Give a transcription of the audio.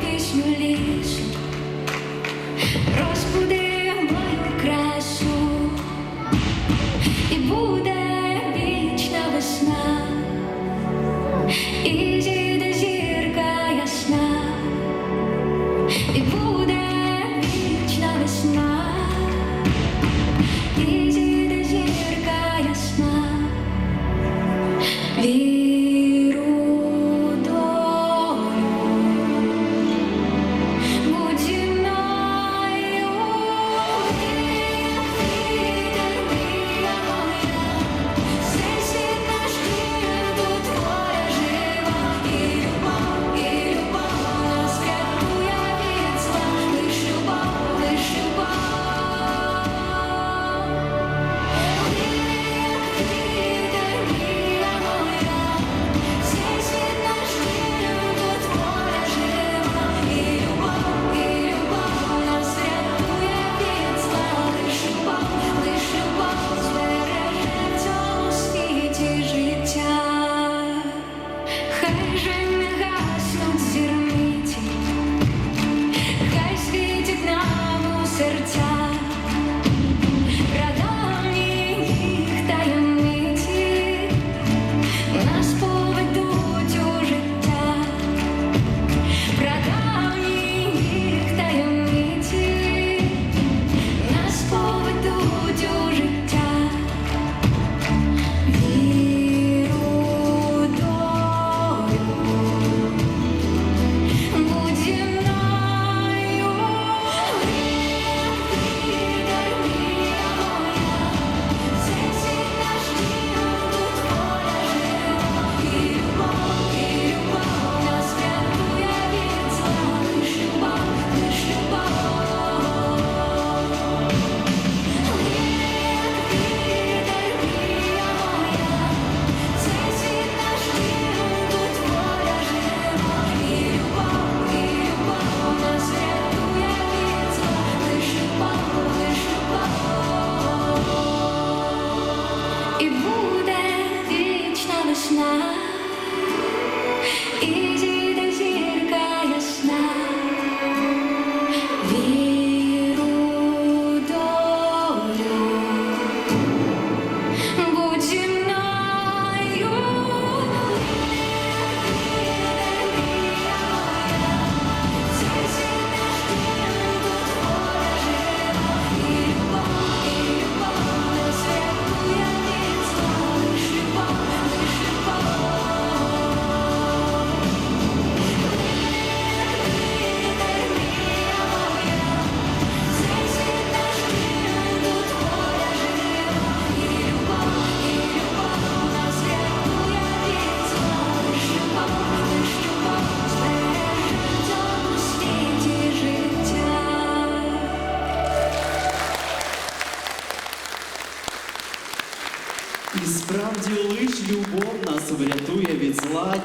пісню лісу розбуди. І І справді лиш любов нас врятує від зла.